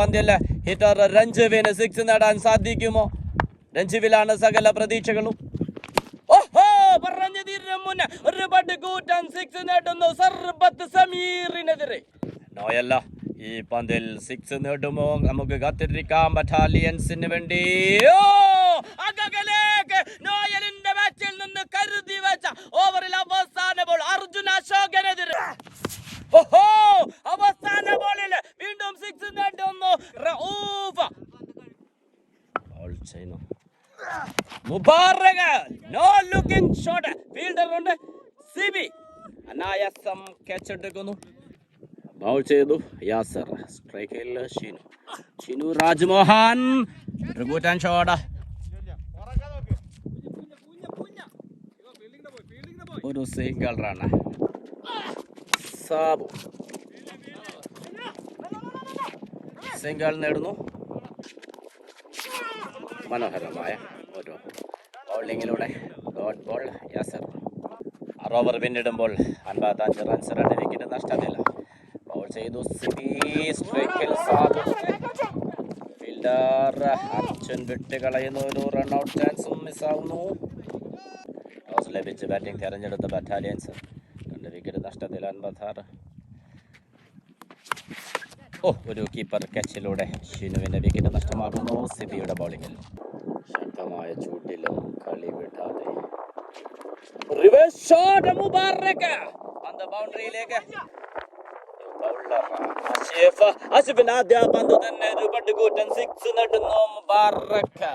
പന്തിയല്ല? Hitter രഞ്ജുവിന് six നേടാൻ സാധിക്കുമോ? രഞ്ജുവിലാണ് സകല പ്രതീക്ഷകളും. ഓഹോ നോയല്ല ഈ പന്തിൽ സിക്സ് നേടുമോ? നമുക്ക് കാത്തിരിക്കാം ബറ്റാലിയൻസിന് വേണ്ടി. ഓ അകലേക്ക് നോയലിന്റെ മാച്ചിൽ നിന്ന് കരുതി വെച്ച ഓവറിൽ അവസാന ബോൾ അർജുന അശോകനെതിരെ ഓഹോ അവസാന ബോളിൽ വീണ്ടും സിക്സ് നേടുന്നു റഊഫ് ബോൾ ചെയ്യുന്നു Mubarak no looking shot fielder ഉണ്ട് സിബി അനായാസം ക്യാച്ച് എടുക്കുന്നു. ബൗൾ ചെയ്തു. യാസർ. സ്ട്രൈക്കിൽ ഷിനു. ഷിനു രാജ്മോഹൻ. റിബൂട്ടാൻ ഷോട്ട് ഒരു സിംഗിൾ റൺ സാബു. സിംഗിൾ നേടുന്നു. മനോഹരമായ ഒരു ബൗളിങ്ങിലൂടെ ഡോട്ട് ബോൾ യാസർ. ആറ് ഓവർ പിന്നിടുമ്പോൾ അൻപത്തഞ്ച് റൺസ് രണ്ട് വിക്കറ്റ് നഷ്ടമില്ല ബൗൾ ചെയ്തു ഫീൽഡർ അച്ഛൻ വിട്ട് കളയുന്ന. ഒരു റൺ ഔട്ട് ചാൻസും മിസ്സാവുന്നു ടോസ് ലഭിച്ച് ബാറ്റിംഗ് തെരഞ്ഞെടുത്ത ബറ്റാലിയൻസ് രണ്ട് വിക്കറ്റ് നഷ്ടത്തിൽ അൻപത്താറ് ഓ ഒരു കീപ്പർ കച്ചിലൂടെ ഷിനുവിന്റെ വിക്കറ്റ് നഷ്ടമാകുന്നു. സിബിയുടെ ബൗളിങ്ങിൽ ശക്തമായ ചൂട്ടിലും കളി വിടാതെ റിവേഴ്സ് ഷോട്ട് മുബാറക പന്ത് ബൗണ്ടറിയിലേക്ക് ആസിഫ് ആസിഫിന്റെ ആദ്യ പന്ത് തന്നെ ഒരു പട്ടുകൂറ്റൻ six നടുന്നു Mubarak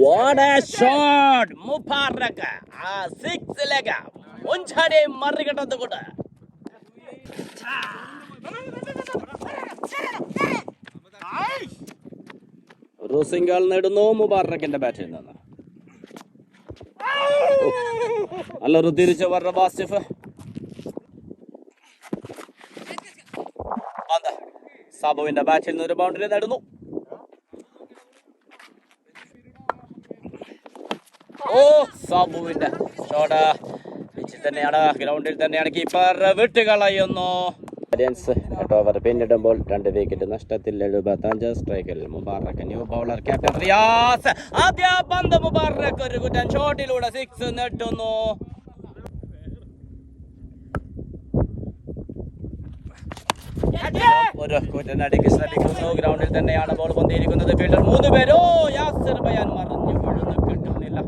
What a shot! Mubarak ആ സിക്സിലേക്ക് മുൻചാടിയെ മറികടന്നുകൊണ്ട് ഒരു സിംഗിൾ നേടുന്നു. മുബാറക്കിന്റെ ബാറ്റിൽ നിന്ന്. നല്ലൊരു തിരിച്ചു പറഞ്ഞ ബാസിഫ് സാബുവിന്റെ ബാറ്റിൽ നിന്ന് ഒരു ബൗണ്ടറി നേടുന്നു. ഓ സാബുവിന്റെ ഷോട്ട് തന്നെയാണ് ഗ്രൗണ്ടിൽ തന്നെയാണ് കീപ്പർ വിട്ടുകളയുന്നു. എട്ട് ഓവർ പിന്നിടുമ്പോൾ രണ്ട് വിക്കറ്റ് നഷ്ടത്തിൽ എഴുപത്തഞ്ച് സ്ട്രൈക്കിൽ Mubarak new bowler captain Riyas. ആദ്യ പന്ത് മുബാറക്ക് ഒരു കുറ്റൻ ഷോട്ടിലൂടെ സിക്സ് നെട്ടുന്നു. ഒരു കുറ്റനടിക്ക് ശ്രമിക്കുന്നു. ഗ്രൗണ്ടിൽ തന്നെയാണ് ബോൾ പൊന്തിയിരിക്കുന്നത്. ഫീൽഡർ മൂന്ന് പേരോ. യാസിർ ബയാൻ മറിഞ്ഞു. വീഴുന്നു കിട്ടുന്നില്ല.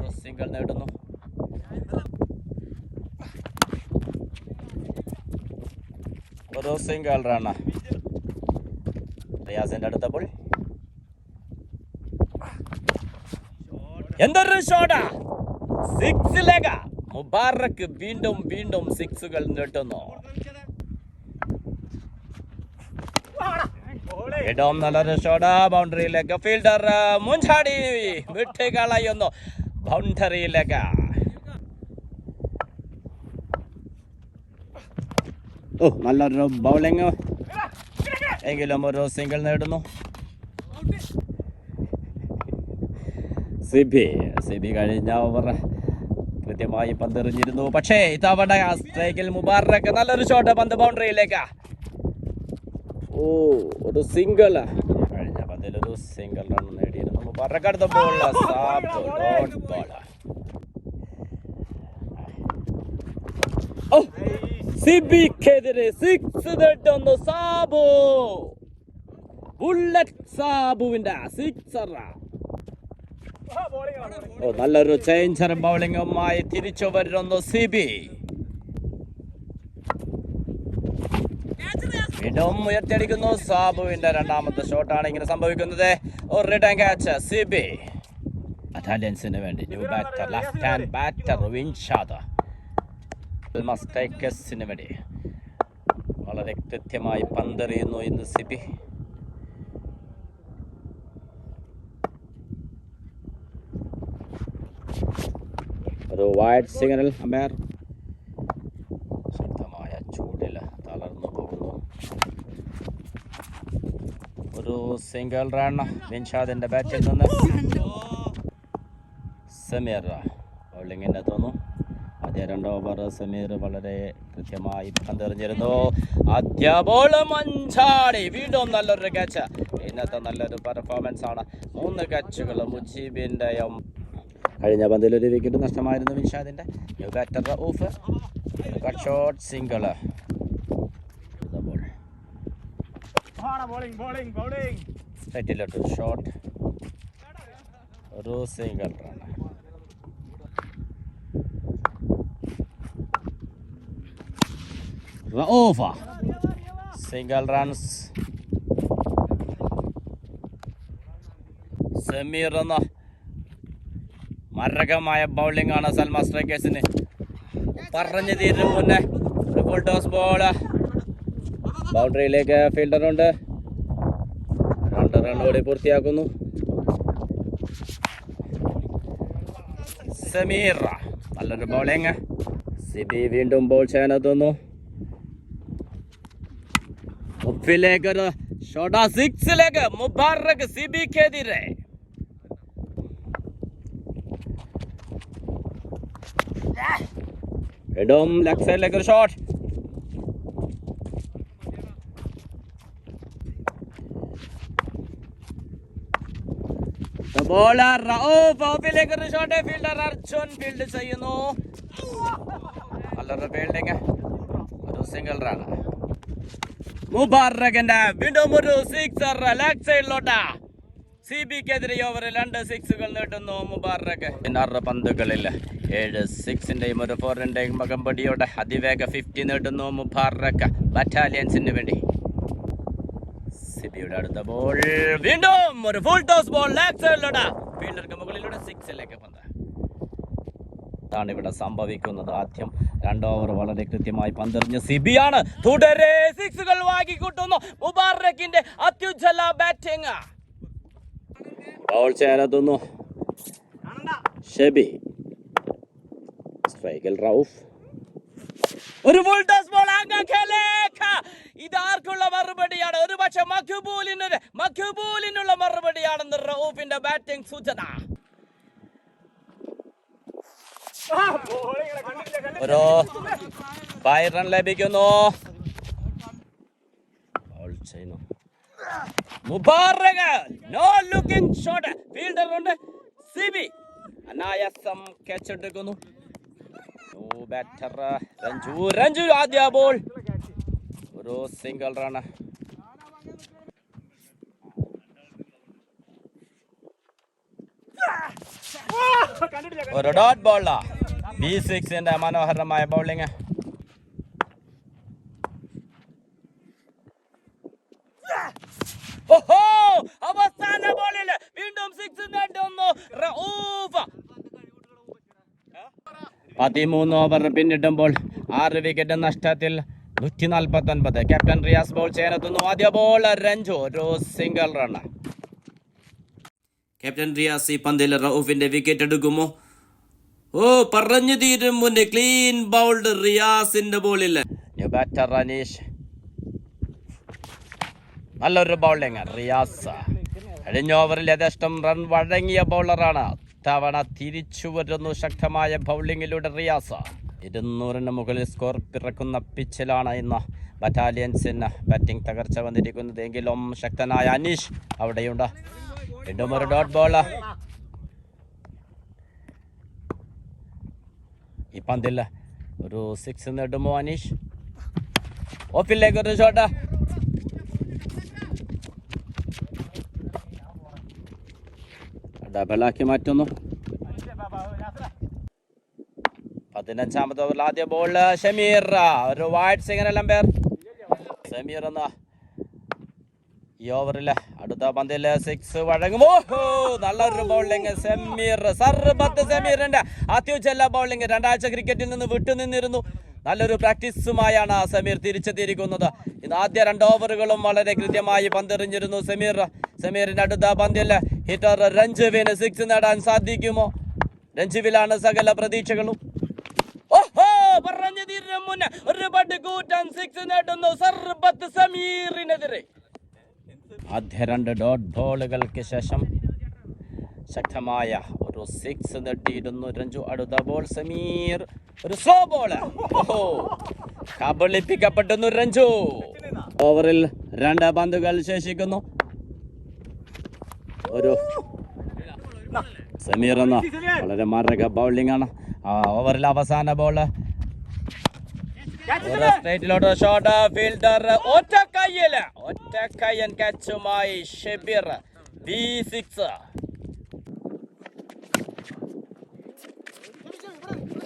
ഒരു സിംഗിൾ നേടുന്നു. ഒരു ദിവസം റണ്ണ റിയാസിന്റെ അടുത്തപ്പോൾ എന്തൊരു ഷോട്ടാ സിക്സിലേക്ക മുബാറക്ക് വീണ്ടും വീണ്ടും സിക്സുകൾ നീട്ടുന്നു. ഇടം നല്ലൊരു ഷോട്ട് ബൗണ്ടറിയിലേക്ക് ഫീൽഡർ മുൻചാടി വിട്ട് കളയുന്നു. ബൗണ്ടറിയിലേക്ക് ഓ നല്ലൊരു ബൗളിങ് എങ്കിലും ഒരു സിംഗിൾ നേടുന്നു. സിബി സിബി കഴിഞ്ഞ ഓവർ കൃത്യമായി പന്തെറിഞ്ഞിരുന്നു. പക്ഷേ ഇത്തവണ സ്ട്രൈക്കിൽ മുബാറക്ക് നല്ലൊരു ഷോട്ട് പന്ത് ബൗണ്ടറിയിലേക്ക് ഓ ഒരു സിംഗിൾ കഴിഞ്ഞ പന്തിൽ ഒരു സിംഗിൾ റൺ നേടിയിരുന്നു. മുബാറക്ക് അടുത്ത ബോൾ ബോൾ ഓ സിബിക്കെതിരെ സിക്സ് നേട്ടുന്നു സാബു ബുള്ളറ്റ് സാബുവിന്റെ സിക്സർ ഓ നല്ലൊരു ചേഞ്ചർ ബൗളിംഗുമായി തിരിച്ചു വരുന്നു സിബി വീണ്ടും ഉയർത്തിയടിക്കുന്നു സാബുവിന്റെ രണ്ടാമത്തെ ഷോട്ടാണ് ഇങ്ങനെ സംഭവിക്കുന്നത് ഒരു ക്യാച്ച് സിബി അറ്റാലിയൻസിന് വേണ്ടി new batter left hand batter Vinshad മസ്റ്റേക്കസിന് വേണ്ടി വളരെ കൃത്യമായി പന്തെറിയുന്നു ഇന്ന് സിബി. ഒരു വൈഡ് സിഗ്നൽ അമേർ. ശക്തമായ ചൂടിൽ തളർന്നു പോകുന്നു. ഒരു സിംഗിൾ റൺ നിൻഷാദിന്റെ ബാറ്റിൽ നിന്ന്. സമീർ ബൗളിങ്ങിന് എത്തുന്നു ആദ്യ രണ്ടോ ഓവർ സമീർ വളരെ കൃത്യമായി പന്തെറിഞ്ഞിരുന്നു ആദ്യ ബോൾ മഞ്ചാടി വീണ്ടും നല്ലൊരു ക്യാച്ച് ഇന്നത്തെ നല്ലൊരു പെർഫോമൻസ് ആണ്. മൂന്ന് ക്യാച്ചുകൾ മുജീബിന്റെയും കഴിഞ്ഞ പന്തിൽ ഒരു വിക്കറ്റ് നഷ്ടമായിരുന്നു വിഷാദിന്റെ new batter off cut shot single സ്ട്രൈറ്റിലോട്ട് shot ഒരു single run Rauf single runs Sameer എന്ന മരകമായ ബൗളിംഗ് ആണ് സൽമാ സ്ട്രൈക്കേഴ്സിന് പറഞ്ഞു തീരുന്നു മുന്നേ. ഫുൾ ടോസ് ബോൾ ബൗണ്ടറിയിലേക്ക് ഫീൽഡറുണ്ട് രണ്ട് റൺ കൂടി പൂർത്തിയാക്കുന്നു. സമീർ നല്ലൊരു ബൗളിങ് സിബി വീണ്ടും ബോൾ ചെയ്യാനെത്തുന്നു മുപ്പിലേക്ക് ഒരു ഷോട്ട സിക്സിലേക്ക്. മുബാറക് സിബിക്കെതിരെ. വീണ്ടും ലെഗ് സൈഡിലേക്ക് ഒരു ഷോട്ട് ബോളർ റൌഫ് ഓഫിലേക്ക് ഒരു ഷോട്ട് ഫീൽഡർ അർജുൻ ഫീൽഡ് ചെയ്യുന്നു. നല്ലൊരു ഫീൽഡിങ് ഒരു സിംഗിൾ റൺ മുബാറകിന്റെ വീണ്ടും ഒരു സിക്സർ ലെഗ് സൈഡിലോട്ടാ സി ബിക്കെതിരെ ഓവർ രണ്ട് സിക്സുകൾ നേടുന്നു മുബാറക്. പതിനാറ് പന്തുകളിൽ ഏഴ് സിക്സിന്റെയും ഒരു ഫോറിന്റെയും മകമ്പടിയോടെ അതിവേഗ ഫിഫ്റ്റി നേടുന്നു മുബാറക്. ബറ്റാലിയൻസിന് വേണ്ടി. സിബിയുടെ അടുത്ത ബോൾ വീണ്ടും ഒരു ഫുൾ ടോസ് ബോൾ ലെഗ് സൈഡിലോട്ടാ ഫീൽഡർക്ക് മുകളിലൂടെ സിക്സിലേക്ക് പന്ത്. ാണ് ഇവിടെ സംഭവിക്കുന്നത്. ആദ്യം രണ്ട് ഓവർ വളരെ കൃത്യമായി പന്തെറിഞ്ഞ സിബിയാണ്. തുടരെ സിക്സുകൾ വാങ്ങിക്കൂട്ടുന്നു. മുബാറക്കിന്റെ അത്യുജ്വല ബാറ്റിംഗ് ബോൾ ചെയ്യാനെത്തുന്നു ഷെബി. സ്ട്രൈക്കിൽ റൌഫ്. ഒരു ഫുൾ ടോസ് ബോൾ ഇതാർക്കുള്ള മറുപടിയാണ്? ഒരു പക്ഷെ മഖ്ബൂലിന് മഖ്ബൂലിനുള്ള മറുപടിയാണെന്ന് റൌഫിന്റെ ബാറ്റിംഗ് സൂചന. ഒരു ഫൈവ് റൺ ലഭിക്കുന്നു. നോ ലുക്കിംഗ് ഷോട്ട് ഫീൽഡർ ഉണ്ട് സിബി അനായാസം ക്യാച്ച് എടുക്കുന്നു. ബാറ്റർ രഞ്ജു രഞ്ജു ആദ്യ ബോൾ ഒരു സിംഗിൾ റൺ ഒരു ഡോട്ട് ബോളാ ബി സിക്സിന്റെ മനോഹരമായ ബൗളിംഗ് ഓഹോ അവസാന ബോളിൽ വീണ്ടും സിക്സ് പതിമൂന്ന് ഓവർ പിന്നിടുമ്പോൾ ആറ് വിക്കറ്റ് നഷ്ടത്തിൽ നൂറ്റി നാൽപ്പത്തി ഒൻപത് ക്യാപ്റ്റൻ റിയാസ് ബോൾ ചെയ്യാനെത്തുന്നു ആദ്യ ബോൾ രഞ്ജു. ഒരു സിംഗിൾ റൺ ക്യാപ്റ്റൻ റിയാസ് ഈ പന്തിൽ റൌഫിന്റെ വിക്കറ്റ് എടുക്കുമോ? ഓ പറഞ്ഞു തീരും മുന്നേ ക്ലീൻ ബൗൾഡ് റിയാസിന്റെ ബോളിൽ നല്ലൊരു ബൗളിംഗ് റിയാസ്. കഴിഞ്ഞ ഓവറിൽ യഥേഷ്ടം റൺ വഴങ്ങിയ ബൗളറാണ് തവണ തിരിച്ചു വരുന്നു ശക്തമായ ബൗളിങ്ങിലൂടെ റിയാസ്. ഇരുന്നൂറിന് മുകളിൽ സ്കോർ പിറക്കുന്ന പിച്ചിലാണ് ഇന്ന് ബറ്റാലിയൻസിന് ബാറ്റിംഗ് തകർച്ച വന്നിരിക്കുന്നത്. എങ്കിലും ശക്തനായ അനീഷ് അവിടെയുണ്ട്. വീണ്ടും ഡോട്ട് ബോൾ ഈ പന്തില്ല. ഒരു സിക്സ് നേടുമോ അനീഷ്. ഓഫിലേക്ക് ഒരു ഷോട്ട് ഡബിളാക്കി മാറ്റുന്നു. പതിനഞ്ചാമത് ഓവറിൽ ആദ്യ ബോൾ ഷമീർ. ഒരു വൈഡ് സിംഗർ പേർ ഷമീർ എന്ന ഈ ഓവറിൽ അടുത്ത പന്തിൽ സിക്സ് വഴങ്ങുമോ നല്ലൊരു ബൗളിംഗ് സെമീർ സർബത്ത് സെമീറിന്റെ അത്യുജല്ല ബൗളിംഗ് രണ്ടാഴ്ച ക്രിക്കറ്റിൽ നിന്ന് വിട്ടുനിന്നിരുന്നു നല്ലൊരു പ്രാക്ടീസുമായാണ് സമീർ തിരിച്ചെത്തിയിരിക്കുന്നത്. ഇന്ന് ആദ്യ രണ്ട് ഓവറുകളും വളരെ കൃത്യമായി പന്തെറിഞ്ഞിരുന്നു സമീർ. സമീറിന്റെ അടുത്ത പന്തിൽ ഹിറ്റർ രഞ്ജുവിന് സിക്സ് നേടാൻ സാധിക്കുമോ? രഞ്ജുവിലാണ് സകല പ്രതീക്ഷകളും. ഓഹോ പറഞ്ഞു മുന്നേ ഒരു കൂറ്റാൻ സിക്സ് നേടുന്നു. സർബത്ത് സമീറിനെതിരെ. ആദ്യ രണ്ട് ഡോട്ട് ബോളുകൾക്ക് ശേഷം ശക്തമായ ഒരു സിക്സ് നെട്ടിയിരുന്നു രഞ്ജു. അടുത്ത ബോൾ സമീർ. ഒരു സ്ലോ ബോൾ ഓഹോ. കബളിപ്പിക്കപ്പെടുന്നു രഞ്ജു. ഓവറിൽ രണ്ട് പന്തുകൾ ശേഷിക്കുന്നു. ഒരു സമീർ എന്ന വളരെ മാരക ബൗളിംഗ് ആണ്. ഓവറിൽ അവസാന ബോൾ സ്ട്രൈറ്റിലോട്ട് ഷോട്ട് ഫീൽഡർ ഒറ്റ കയ്യിൽ. ഒറ്റ കയ്യൻ കച്ചുമായി ഷെബിർ ബി സിക്സ്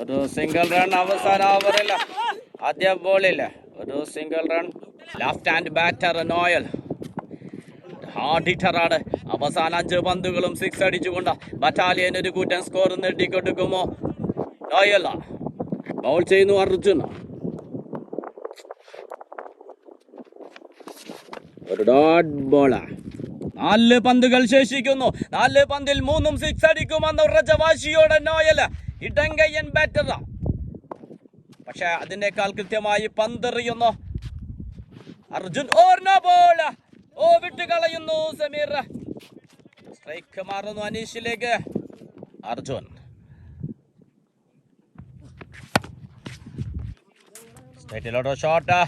ഒരു സിംഗിൾ റൺ അവസാന ഓവറിൽ ആദ്യ ബോളിൽ ഒരു single run left hand batter Noel. Hard ഹിറ്ററാണ് അവസാന അഞ്ച് പന്തുകളും സിക്സ് അടിച്ചുകൊണ്ട് ബറ്റാലിയൻ ഒരു കൂറ്റൻ സ്കോർ നേടിക്കൊടുക്കുമോ നോയല്ല ബൗൾ ചെയ്യുന്നു അർജുൻ. ഡോട്ട് നാല് പന്തുകൾ ശേഷിക്കുന്നു. നാല് പന്തിൽ മൂന്നും സിക്സ് അടിക്കുമെന്ന ഉറച്ച വാശിയോടെ നോയൽ ഇടങ്കയ്യൻ ബാറ്റർ പക്ഷെ അതിനേക്കാൾ കൃത്യമായി പന്തെറിയുന്നു അർജുൻ ഓർണോ ബോൾ ഓ വിട്ട് കളയുന്നു സമീർ. സ്ട്രൈക്ക് മാറുന്നു അനീഷിലേക്ക്. അർജുൻ. സ്ട്രൈറ്റിലോട്ട് ഷോട്ട്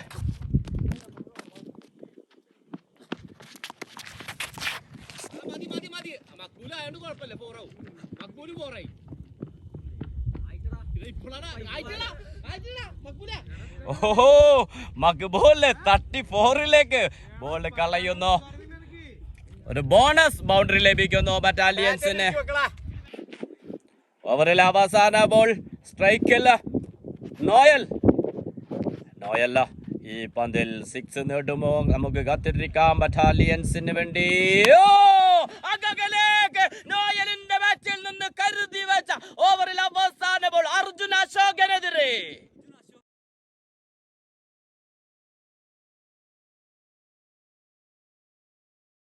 ആയതുകൊണ്ട് കുഴപ്പമില്ല ഫോറാവും മക്കൂൽ ഫോറായി ഓഹോ മക്ബോൽ തട്ടി ഫോറിലേക്ക് ബോൾ കളയുന്നു. ഒരു ബോണസ് ബൗണ്ടറി ലഭിക്കുന്നു ബറ്റാലിയൻസിന് ഓവറിൽ അവസാന ബോൾ സ്ട്രൈക്കല്ല നോയൽ നോയല്ല ഈ പന്തിൽ സിക്സ് നേടുമോ? നമുക്ക് കാത്തിരിക്കാം ബറ്റാലിയൻസിന് വേണ്ടി. ഓ അകലേക്ക് നോയലിന്റെ മാച്ചിൽ നിന്ന് കരുതി വെച്ച ഓവറിൽ അവസാന ബോൾ അർജുന അശോകനെതിരെ.